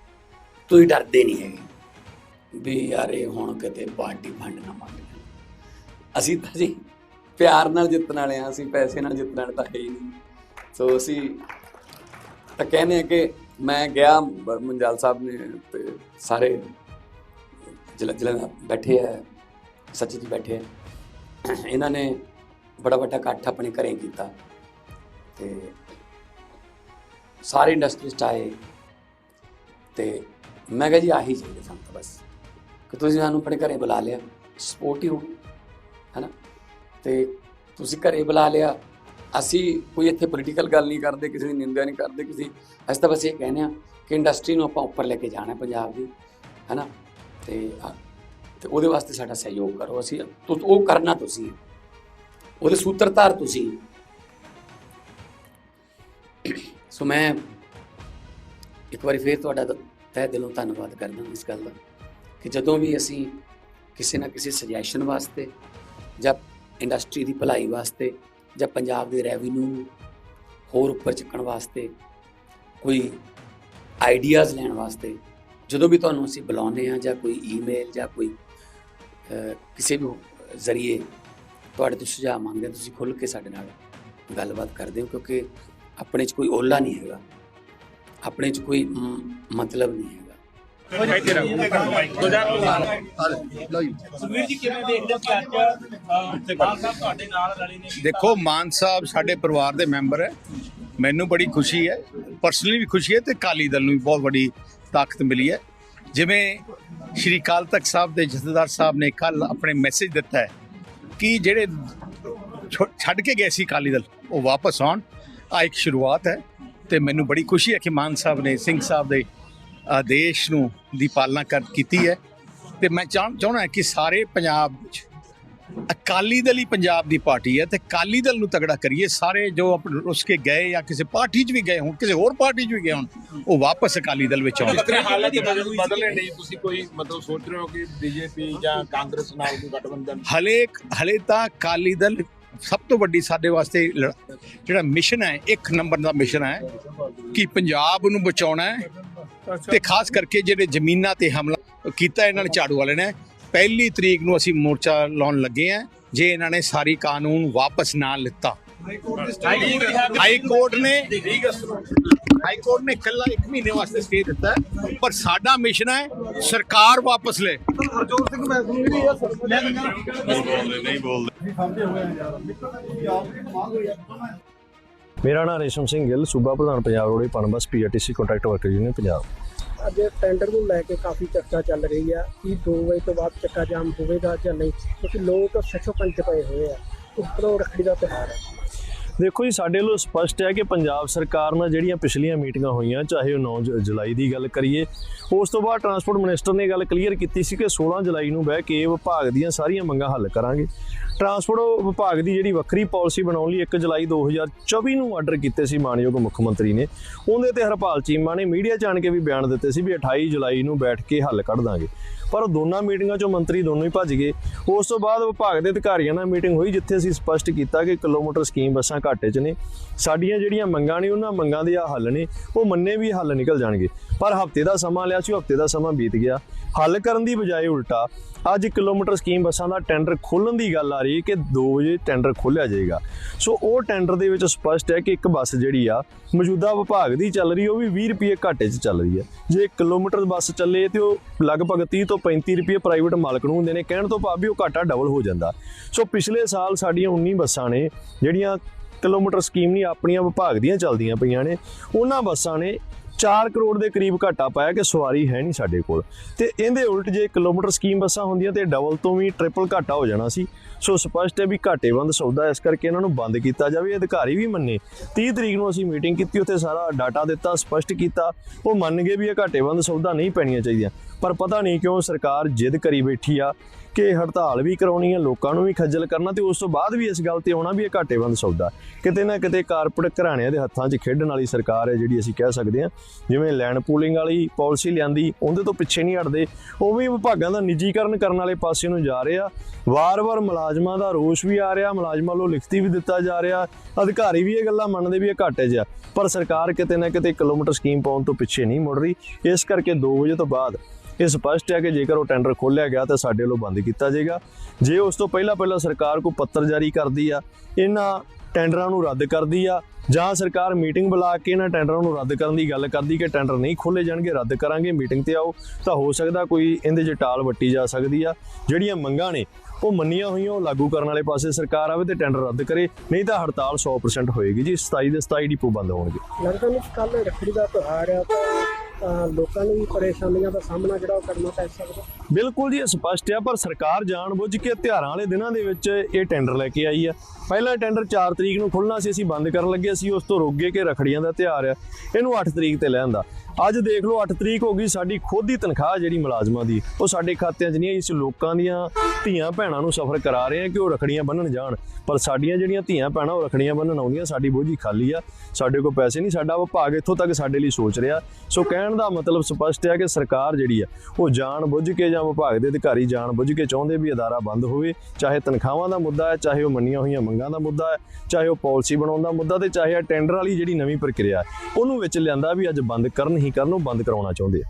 Speaker 2: ਤੁਸੀਂ ਡਰਦੇ ਨਹੀਂ ਹੈਗੇ ਵੀ ਯਾਰ ਇਹ ਹੁਣ ਕਿਤੇ ਪਾਰਟੀ ਫੰਡ ਨਾ ਮੰਗ ਅਸੀਂ ਤਾਂ ਜੀ ਪਿਆਰ ਨਾਲ ਜਿੱਤਣ ਵਾਲੇ ਆ ਅਸੀਂ ਪੈਸੇ ਨਾਲ ਜਿੱਤਣ ਵਾਲੇ ਤਾਂ ਹੈ ਹੀ ਨਹੀਂ। ਸੋ ਅਸੀਂ ਤਾਂ ਕਹਿੰਦੇ ਆ ਕਿ ਮੈਂ ਗਿਆ ਬ- ਮੰਜਾਲ ਸਾਹਿਬ ਨੇ ਤੇ ਸਾਰੇ ਜਿਲ੍ਹਾ ਜਿਲ੍ਹਾ ਬੈਠੇ ਆ, ਸੱਚੀ ਜੀ ਬੈਠੇ ਆ। ਇਹਨਾਂ ਨੇ ਬੜਾ ਵੱਡਾ ਇਕੱਠ ਆਪਣੇ ਘਰੇ ਕੀਤਾ ਤੇ ਸਾਰੇ ਇੰਡਸਟਰੀਸਟ ਆਏ ਤੇ ਮੈਂ ਕਿਹਾ ਜੀ ਆਹੀ ਚਾਹੀਦਾ ਸਾਨੂੰ ਤਾਂ ਬਸ ਕਿ ਤੁਸੀਂ ਸਾਨੂੰ ਆਪਣੇ ਘਰੇ ਬੁਲਾ ਲਿਆ ਸਪੋਰਟ ਹੀ ਹੋ ਹੈਨਾ? ਤੇ ਤੁਸੀਂ ਘਰੇ ਬੁਲਾ ਲਿਆ, ਅਸੀਂ ਕੋਈ ਇੱਥੇ ਪੋਲੀਟੀਕਲ ਗੱਲ ਨਹੀਂ ਕਰਦੇ, ਕਿਸੇ ਦੀ ਨਿੰਦਿਆ ਨਹੀਂ ਕਰਦੇ, ਕਿਸੇ ਅਸੀਂ ਤਾਂ ਬਸ ਇਹ ਕਹਿੰਦੇ ਆ ਕਿ ਇੰਡਸਟਰੀ ਨੂੰ ਆਪਾਂ ਉੱਪਰ ਲੈ ਕੇ ਜਾਣਾ ਪੰਜਾਬ ਦੀ, ਹੈਨਾ? ਤੇ ਅ- ਤੇ ਉਹਦੇ ਵਾਸਤੇ ਸਾਡਾ ਸਹਿਯੋਗ ਕਰੋ, ਅਸੀਂ ਉਹ ਕਰਨਾ ਤੁਸੀਂ ਉਹਦੇ ਸੂਤਰਧਾਰ ਤੁਸੀਂ। ਸੋ ਮੈਂ ਇੱਕ ਵਾਰੀ ਫੇਰ ਤੁਹਾਡਾ ਦ- ਤਹਿ ਦਿਲੋਂ ਧੰਨਵਾਦ ਕਰਦਾ ਇਸ ਗੱਲ ਦਾ, ਕਿ ਜਦੋਂ ਵੀ ਅਸੀਂ ਕਿਸੇ ਨਾ ਕਿਸੇ ਸੁਜੈਸ਼ਨ ਵਾਸਤੇ ਜਾਂ ਇੰਡਸਟਰੀ ਦੀ ਭਲਾਈ ਵਾਸਤੇ ਜਾਂ ਪੰਜਾਬ ਦੇ ਰੈਵਨਿਊ ਹੋਰ ਉੱਪਰ ਚੱਕਣ ਵਾਸਤੇ ਕੋਈ ਆਈਡੀਆਜ਼ ਲੈਣ ਵਾਸਤੇ ਜਦੋਂ ਵੀ ਤੁਹਾਨੂੰ ਅਸੀਂ ਬੁਲਾਉਂਦੇ ਹਾਂ ਜਾਂ ਕੋਈ ਈਮੇਲ ਜਾਂ ਕੋਈ ਕਿਸੇ ਵੀ ਜ਼ਰੀਏ ਤੁਹਾਡੇ ਤੋਂ ਸੁਝਾਅ ਮੰਗਦੇ ਹਾਂ ਤੁਸੀਂ ਖੁੱਲ੍ਹ ਕੇ ਸਾਡੇ ਨਾਲ ਗੱਲਬਾਤ ਕਰਦੇ ਹੋ ਕਿਉਂਕਿ ਆਪਣੇ 'ਚ ਕੋਈ ਓਲਾ ਨਹੀਂ ਹੈਗਾ। ਆਪਣੇ 'ਚ ਕੋਈ ਮ, ਮਤਲਬ ਨਹੀਂ ਹੈਗਾ।
Speaker 3: ਸੁਖਵੀਰ ਜੀ ਕਿਵੇਂ ਦੇਖਦੇ ਹੋ ਕਿ ਅੱਜ ਅਹ, ਮਾਨ ਸਾਹਿਬ ਤੁਹਾਡੇ ਨਾਲ ਰਲੇ ਨੇ?
Speaker 4: ਦੇਖੋ ਮਾਨ ਸਾਹਿਬ ਸਾਡੇ ਪਰਿਵਾਰ ਦੇ ਮੈਂਬਰ ਹੈ। ਮੈਨੂੰ ਬੜੀ ਖੁਸ਼ੀ ਹੈ ਪਰਸਨਲੀ ਵੀ ਖੁਸ਼ੀ ਹੈ ਤੇ ਕਾਲੀ ਦਲ ਨੂੰ ਵੀ ਬਹੁਤ ਵੱਡੀ ਤਾਕਤ ਮਿਲੀ ਹੈ। ਜਿਵੇਂ ਸ਼੍ਰੀ ਅਕਾਲ ਤਖਤ ਸਾਹਿਬ ਦੇ ਜਥੇਦਾਰ ਸਾਹਿਬ ਨੇ ਕੱਲ ਆਪਣੇ ਮੈਸੇਜ ਦਿੱਤਾ ਹੈ ਕਿ ਜਿਹੜੇ ਛੋ- ਛੱਡ ਕੇ ਗਏ ਸੀ ਕਾਲੀ ਦਲ, ਉਹ ਵਾਪਸ ਆਉਣ। ਆ ਇੱਕ ਸ਼ੁਰੂਆਤ ਹੈ ਤੇ ਮੈਨੂੰ ਬੜੀ ਖੁਸ਼ੀ ਹੈ ਕਿ ਮਾਨ ਸਾਹਿਬ ਨੇ, ਸਿੰਘ ਸਾਹਿਬ ਦੇ ਆਦੇਸ਼ ਨੂੰ ਦੀ ਪਾਲਣਾ ਕਰ, ਕੀਤੀ ਹੈ। ਤੇ ਮੈਂ ਚਾਹ- ਚਾਹੁੰਦਾ ਕਿ ਸਾਰੇ ਪੰਜਾਬ ਵਿੱਚ ਅਕਾਲੀ ਦਲ ਹੀ ਪੰਜਾਬ ਦੀ ਪਾਰਟੀ ਹੈ ਤੇ ਅਕਾਲੀ ਦਲ ਨੂੰ ਤਗੜਾ ਕਰੀਏ ਸਾਰੇ ਜੋ ਰੁੱਸ ਕੇ ਗਏ ਜਾਂ ਕਿਸੇ ਪਾਰਟੀ 'ਚ ਵੀ ਗਏ ਹੋਣ ਕਿਸੇ ਹੋਰ ਪਾਰਟੀ 'ਚ ਵੀ ਗਏ ਹੋਣ ਉਹ ਵਾਪਸ ਅਕਾਲੀ ਦਲ ਵਿੱਚ ਆਉਣ।
Speaker 3: ਹਾਲਤ
Speaker 5: ਬਦਲਣ ਲਈ ਤੁਸੀਂ ਕੋਈ ਮਤਲਬ ਸੋਚ ਰਹੇ ਹੋ ਕਿ ਬੀਜੇਪੀ ਜਾਂ ਕਾਂਗਰਸ ਨਾਲ ਕੋਈ ਗਠਬੰਧਨ?
Speaker 4: ਹਲੇ ਹਲੇ ਤਾਂ ਅਕਾਲੀ ਦਲ ਸਭ ਤੋਂ ਵੱਡੀ ਸਾਡੇ ਵਾਸਤੇ ਜਿਹੜਾ ਮਿਸ਼ਨ ਹੈ ਇੱਕ ਨੰਬਰ ਦਾ ਮਿਸ਼ਨ ਹੈ ਕਿ ਪੰਜਾਬ ਨੂੰ ਬਚਾਉਣਾ ਹੈ ਤੇ ਖਾਸ ਕਰਕੇ ਜਿਹੜੇ ਜ਼ਮੀਨਾਂ ਤੇ ਹਮਲਾ ਕੀਤਾ ਇਹਨਾਂ ਨੇ ਝਾੜੂ ਵਾਲੇ ਨੇ ਪਹਿਲੀ ਤਰੀਕ ਨੂੰ ਅਸੀਂ ਮੋਰਚਾ ਲਾਉਣ ਲੱਗੇ ਆ ਜੇ ਇਹਨਾਂ ਨੇ ਸਾਰੀ ਕਾਨੂੰਨ ਵਾਪਸ ਨਾ ਲਿੱਤਾ। ਹਾਈ ਕੋਰਟ ਨੇ ਹਾਈ ਕੋਰਟ ਨੇ ਕੱਲਾ 1 ਮਹੀਨੇ ਵਾਸਤੇ ਸਟੇ ਦਿੱਤਾ ਪਰ ਸਾਡਾ ਮਿਸ਼ਨ ਹੈ ਸਰਕਾਰ ਵਾਪਸ ਲੈ
Speaker 6: ਮੇਰਾ ਨਾਮ ਰੇਸ਼ਮ ਸਿੰਘ ਗਿੱਲ ਸੂਬਾ ਪ੍ਰਧਾਨ ਪੰਜਾਬ ਰੋਡੇ Punbus PRTC contract worker union Punjab.
Speaker 7: ਅੱਜ ਟੈਂਡਰ ਨੂੰ ਲੈ ਕੇ ਕਾਫੀ ਚਰਚਾ ਚੱਲ ਰਹੀ ਆ ਕਿ 2 ਵਜੇ ਤੋਂ ਬਾਅਦ ਚੱਕਾ ਜਾਮ ਹੋਵੇਗਾ ਜਾਂ ਨਹੀਂ, ਕਿਉਂਕਿ ਲੋਕ ਛੱਛੋ ਪੰਚ ਪਏ ਹੋਏ ਆ। ਉੱਪਰੋਂ ਰੱਖੜੀ ਦਾ ਤਿਉਹਾਰ ਹੈ
Speaker 6: ਦੇਖੋ ਜੀ, ਸਾਡੇ ਵੱਲੋਂ ਸਪਸ਼ਟ ਹੈ ਕਿ ਪੰਜਾਬ ਸਰਕਾਰ ਨਾਲ ਜਿਹੜੀਆਂ ਪਿਛਲੀਆਂ ਮੀਟਿੰਗਾਂ ਹੋਈਆਂ, ਚਾਹੇ ਉਹ 9 ਜ- ਜੁਲਾਈ ਦੀ ਗੱਲ ਕਰੀਏ, ਉਸ ਤੋਂ ਬਾਅਦ ਟਰਾਂਸਪੋਰਟ ਮਿਨਿਸਟਰ ਨੇ ਗੱਲ ਕਲੀਅਰ ਕੀਤੀ ਸੀ ਕਿ 16 ਜੁਲਾਈ ਨੂੰ ਬਹਿ ਕੇ ਵਿਭਾਗ ਦੀਆਂ ਸਾਰੀਆਂ ਮੰਗਾਂ ਹੱਲ ਕਰਾਂਗੇ। ਟਰਾਂਸਪੋਰਟ ਵਿਭਾਗ ਦੀ ਜਿਹੜੀ ਵੱਖਰੀ ਪਾਲਿਸੀ ਬਣਾਉਣ ਲਈ 1 ਜੁਲਾਈ 2024 ਨੂੰ ਆਰਡਰ ਕੀਤੇ ਸੀ ਮਾਨਯੋਗ ਮੁੱਖ ਮੰਤਰੀ ਨੇ। ਉਹਦੇ ਤੇ ਹਰਪਾਲ ਚੀਮਾ ਨੇ ਮੀਡੀਆ 'ਚ ਆਣ ਕੇ ਵੀ ਬਿਆਨ ਦਿੱਤੇ ਸੀ ਵੀ 28 ਜੁਲਾਈ ਨੂੰ ਬੈਠ ਕੇ ਹੱਲ ਕੱਢ ਦਾਂਗੇ। ਪਰ ਉਹ ਦੋਨਾਂ ਮੀਟਿੰਗਾਂ 'ਚੋਂ ਮੰਤਰੀ ਦੋਨੋਂ ਹੀ ਭੱਜ ਗਏ। ਉਸ ਤੋਂ ਬਾਅਦ ਵਿਭਾਗ ਦੇ ਅਧਿਕਾਰੀਆਂ ਨਾਲ ਮੀਟਿੰਗ ਹੋਈ, ਜਿੱਥੇ ਅਸੀਂ ਸਪਸ਼ਟ ਕੀਤਾ ਕਿ ਕਿਲੋਮੀਟਰ ਸਕੀਮ ਬੱਸਾਂ ਘਾਟੇ 'ਚ ਨੇ। ਸਾਡੀਆਂ ਜਿਹੜੀਆਂ ਮੰਗਾਂ ਨੇ, ਉਹਨਾਂ ਮੰਗਾਂ ਦੇ ਆ ਹੱਲ ਨੇ। ਉਹ ਮੰਨੇ ਵੀ ਹੱਲ ਨਿਕਲ ਜਾਣਗੇ। ਪਰ ਹਫ਼ਤੇ ਦਾ ਸਮਾਂ ਲਿਆ ਸੀ ਹਫ਼ਤੇ ਦਾ ਸਮਾਂ ਬੀਤ ਗਿਆ। ਹੱਲ ਕਰਨ ਦੀ ਬਜਾਏ ਉਲਟਾ ਅੱਜ ਕਿਲੋਮੀਟਰ ਸਕੀਮ ਬੱਸਾਂ ਦਾ ਟੈਂਡਰ ਖੋਲਣ ਦੀ ਗੱਲ ਆ ਰਹੀ ਹੈ ਕਿ 2 ਵਜੇ ਟੈਂਡਰ ਖੋਲਿਆ ਜਾਏਗਾ। ਸੋ ਉਹ ਟੈਂਡਰ ਦੇ ਵਿੱਚ ਸਪਸ਼ਟ ਹੈ ਕਿ ਇੱਕ ਬੱਸ ਜਿਹੜੀ ਆ, ਮੌਜੂਦਾ ਵਿਭਾਗ ਦੀ ਚੱਲ ਰਹੀ ਉਹ ਵੀ 20 ਰੁਪਏ ਘਾਟੇ 'ਚ ਚੱਲ ਰਹੀ ਹੈ। ਜੇ ਇੱਕ ਕਿਲੋਮੀਟਰ ਬੱਸ ਚੱਲੇ ਤੇ ਉਹ ਲਗਭਗ 30 ਤੋਂ 35 ਰੁਪਏ ਪ੍ਰਾਈਵੇਟ ਮਾਲਕ ਨੂੰ ਹੁੰਦੇ ਨੇ, ਕਹਿਣ ਤੋਂ ਭਾਵ ਵੀ ਉਹ ਘਾਟਾ ਡਬਲ ਹੋ ਜਾਂਦਾ। ਸੋ ਪਿਛਲੇ ਸਾਲ ਸਾਡੀਆਂ 19 ਬੱਸਾਂ ਨੇ, ਜਿਹੜੀਆਂ ਕਿਲੋਮੀਟਰ ਸਕੀਮ ਨਹੀਂ ਆਪਣੀਆਂ ਵਿਭਾਗ ਦੀਆਂ ਚੱਲਦੀਆਂ ਪਈਆਂ ਨੇ, ਉਹਨਾਂ ਬੱਸਾਂ ਨੇ 4 ਕਰੋੜ ਦੇ ਕਰੀਬ ਘਾਟਾ ਪਾਇਆ ਕਿ ਸਵਾਰੀ ਹੈ ਨਹੀਂ ਸਾਡੇ ਕੋਲ। ਤੇ ਇਹਦੇ ਉਲਟ ਜੇ ਕਿਲੋਮੀਟਰ ਸਕੀਮ ਬੱਸਾਂ ਹੁੰਦੀਆਂ ਤੇ ਡਬਲ ਤੋਂ ਵੀ ਟ੍ਰਿਪਲ ਘਾਟਾ ਹੋ ਜਾਣਾ ਸੀ। ਸੋ ਸਪਸ਼ਟ ਹੈ ਵੀ ਘਾਟੇਬੰਦ ਸੌਦਾ ਇਸ ਕਰਕੇ ਇਹਨਾਂ ਨੂੰ ਬੰਦ ਕੀਤਾ ਜਾਵੇ, ਅਧਿਕਾਰੀ ਵੀ ਮੰਨੇ। 30 ਤਰੀਕ ਨੂੰ ਅਸੀਂ ਮੀਟਿੰਗ ਕੀਤੀ, ਉੱਥੇ ਸਾਰਾ ਡਾਟਾ ਦਿੱਤਾ, ਸਪਸ਼ਟ ਕੀਤਾ। ਉਹ ਮੰਨ ਗਏ ਵੀ ਇਹ ਘਾਟੇਬੰਦ ਸੌਦਾ ਨਹੀਂ ਪੈਣੀਆਂ ਚਾਹੀਦੀਆਂ। ਪਰ ਪਤਾ ਨਹੀਂ ਕਿਉਂ ਸਰਕਾਰ ਜਿੱਦ ਕਰੀ ਬੈਠੀ ਆ ਕਿ ਹੜਤਾਲ ਵੀ ਕਰਾਉਣੀ ਹੈ ਲੋਕਾਂ ਨੂੰ ਵੀ ਖੱਜਲ ਕਰਨਾ ਤੇ ਉਸ ਤੋਂ ਬਾਅਦ ਵੀ ਇਸ ਗੱਲ ਤੇ ਆਉਣਾ ਵੀ ਇਹ ਘਾਟੇਬੰਦ ਸੌਦਾ ਕਿਤੇ ਨਾ ਕਿਤੇ ਕਾਰਪੋਰੇਟ ਘਰਾਣਿਆਂ ਦੇ ਹੱਥਾਂ 'ਚ ਖੇਡਣ ਵਾਲੀ ਸਰਕਾਰ ਹੈ ਜਿਹੜੀ ਅਸੀਂ ਕਹਿ ਸਕਦੇ ਹਾਂ, ਜਿਵੇਂ ਲੈਂਡ ਪੂਲਿੰਗ ਵਾਲੀ ਪਾਲਿਸੀ ਲਿਆਂਦੀ, ਉਹਦੇ ਤੋਂ ਪਿੱਛੇ ਨਹੀਂ ਹਟਦੇ, ਉਹ ਵੀ ਵਿਭਾਗਾਂ ਦਾ ਨਿੱਜੀਕਰਨ ਕਰਨ ਵਾਲੇ ਪਾਸੇ ਨੂੰ ਜਾ ਰਹੇ ਆ। ਵਾਰ-ਵਾਰ ਮੁਲਾਜ਼ਮਾਂ ਦਾ ਰੋਸ ਵੀ ਆ ਰਿਹਾ, ਮੁਲਾਜ਼ਮਾਂ ਵੱਲੋਂ ਲਿਖਤੀ ਵੀ ਦਿੱਤਾ ਜਾ ਰਿਹਾ, ਅਧਿਕਾਰੀ ਵੀ ਇਹ ਗੱਲਾਂ ਮੰਨਦੇ ਵੀ ਇਹ ਘਾਟੇ 'ਚ ਆ। ਪਰ ਸਰਕਾਰ ਕਿਤੇ ਨਾ ਕਿਤੇ ਕਿਲੋਮੀਟਰ ਸਕੀਮ ਪਾਉਣ ਤੋਂ ਪਿੱਛੇ ਨਹੀਂ ਮੁੜ ਰਹੀ, ਇਸ ਕਰਕੇ 2 ਵਜੇ ਤੋਂ ਬਾਅਦ ਇਹ ਸਪਸ਼ਟ ਹੈ ਕਿ ਜੇਕਰ ਉਹ ਟੈਂਡਰ ਖੋਲ੍ਹਿਆ ਗਿਆ ਤਾਂ ਸਾਡੇ ਵੱਲੋਂ ਬੰਦ ਕੀਤਾ ਜਾਏਗਾ। ਜੇ ਉਸ ਤੋਂ ਪਹਿਲਾਂ ਪਹਿਲਾਂ ਸਰਕਾਰ ਕੋਈ ਪੱਤਰ ਜਾਰੀ ਕਰਦੀ ਆ, ਇਹਨਾਂ ਟੈਂਡਰਾਂ ਨੂੰ ਰੱਦ ਕਰਦੀ ਆ, ਜਾਂ ਸਰਕਾਰ ਮੀਟਿੰਗ ਬੁਲਾ ਕੇ ਇਹਨਾਂ ਟੈਂਡਰਾਂ ਨੂੰ ਰੱਦ ਕਰਨ ਦੀ ਗੱਲ ਕਰਦੀ ਕਿ ਟੈਂਡਰ ਨਹੀਂ ਖੋਲੇ ਜਾਣਗੇ, ਰੱਦ ਕਰਾਂਗੇ, ਮੀਟਿੰਗ ਤੇ ਆਓ, ਤਾਂ ਹੋ ਸਕਦਾ ਕੋਈ ਇਹਦੇ 'ਚ ਟਾਲ ਵੱਟੀ ਜਾ ਸਕਦੀ ਆ। ਜਿਹੜੀਆਂ ਮੰਗਾਂ ਨੇ, ਉਹ ਮੰਨੀਆਂ ਹੋਈਆਂ, ਉਹ ਲਾਗੂ ਕਰਨ ਵਾਲੇ ਪਾਸੇ ਸਰਕਾਰ ਆਵੇ ਤੇ ਟੈਂਡਰ ਰੱਦ ਕਰੇ, ਨਹੀਂ ਤਾਂ ਹੜਤਾਲ 100% ਹੋਏਗੀ ਜੀ 27 ਦੇ 27 ਡਿਪੂ ਬੰਦ ਹੋਣਗੇ।
Speaker 7: ਲੱਗਦਾ ਨਹੀਂ ਕੱਲ ਰੱਖੜੀ ਦਾ ਤਿਉਹਾਰ ਆ। ਲੋਕਾਂ ਨੂੰ ਵੀ ਪਰੇਸ਼ਾਨੀਆਂ ਦਾ ਸਾਹਮਣਾ ਜਿਹੜਾ ਉਹ ਕਰਨਾ ਪੈ ਸਕਦਾ।
Speaker 6: ਬਿਲਕੁਲ ਜੀ, ਇਹ ਸਪਸ਼ਟ ਆ, ਪਰ ਸਰਕਾਰ ਜਾਣਬੁੱਝ ਕੇ ਤਿਉਹਾਰਾਂ ਵਾਲੇ ਦਿਨਾਂ ਦੇ ਵਿੱਚ ਇਹ ਟੈਂਡਰ ਲੈ ਕੇ ਆਈ ਆ। ਪਹਿਲਾ ਟੈਂਡਰ 4 ਤਰੀਕ ਨੂੰ ਖੁੱਲਣਾ ਸੀ, ਅਸੀਂ ਬੰਦ ਕਰਨ ਲੱਗੇ ਸੀ, ਉਸ ਤੋਂ ਰੁਕ ਗਏ ਕਿ ਰਖੜੀਆਂ ਦਾ ਤਿਉਹਾਰ ਆ। ਇਹਨੂੰ 8 ਤਰੀਕ ਤੇ ਲੈਂਦਾ ਅੱਜ ਦੇਖ ਲਓ 8 ਤਰੀਕ ਹੋ ਗਈ, ਸਾਡੀ ਖੁਦ ਦੀ ਤਨਖਾਹ ਜਿਹੜੀ ਮੁਲਾਜ਼ਮਾਂ ਦੀ, ਉਹ ਸਾਡੇ ਖਾਤਿਆਂ 'ਚ ਨਹੀਂ ਇਸ ਲੋਕਾਂ ਦੀਆਂ ਧੀਆਂ ਭੈਣਾਂ ਨੂੰ ਸਫਰ ਕਰਾ ਰਹੇ ਆ ਕਿ ਉਹ ਰਖੜੀਆਂ ਬੰਨਣ ਜਾਣ। ਪਰ ਸਾਡੀਆਂ ਜਿਹੜੀਆਂ ਧੀਆਂ ਭੈਣਾਂ, ਉਹ ਰਖੜੀਆਂ ਬੰਨਣ ਆਉਂਦੀਆਂ, ਸਾਡੀ ਬੋਝੀ ਖਾਲੀ ਆ। ਸਾਡੇ ਕੋਲ ਪੈਸੇ ਨਹੀਂ, ਸਾਡਾ ਵਿਭਾਗ ਇੱਥੋਂ ਤੱਕ ਸਾਡੇ ਲਈ ਸੋਚ ਰਿਹਾ। ਸੋ ਕਹਿਣ ਦਾ ਮਤਲਬ ਸਪਸ਼ਟ ਹੈ ਕਿ ਸਰਕਾਰ ਜਿਹੜੀ ਹੈ, ਉਹ ਜਾਣ ਬੁੱਝ ਕੇ ਜਾਂ ਵਿਭਾਗ ਦੇ ਅਧਿਕਾਰੀ ਜਾਣ ਬੁੱਝ ਕੇ ਚਾਹੁੰਦੇ ਵੀ ਅਦਾਰਾ ਬੰਦ ਹੋਵੇ, ਚਾਹੇ ਤਨਖਾਹਾਂ ਦਾ ਮੁੱਦਾ ਹੈ, ਚਾਹੇ ਉਹ ਮੰਨੀਆਂ ਹੋਈਆਂ ਮੰਗਾਂ ਦਾ ਮੁੱਦਾ ਹੈ, ਚਾਹੇ ਉਹ ਪਾਲਿਸੀ ਬਣਾਉਣ ਦਾ ਮੁੱਦਾ ਤੇ ਚਾਹੇ ਆ ਟੈਂਡਰ ਵਾਲੀ ਜਿਹੜੀ ਨਵੀਂ ਪ੍ਰਕਿਰਿਆ ਹੈ, ਉਹਨੂੰ ਵਿੱਚ ਲਿਆਂਦਾ ਵੀ ਅੱਜ ਬੰਦ ਕਰਨ ਹੀ ਕਰਨ, ਉਹ ਬੰਦ ਕਰਾਉਣਾ ਚਾਹੁੰਦੇ ਆ।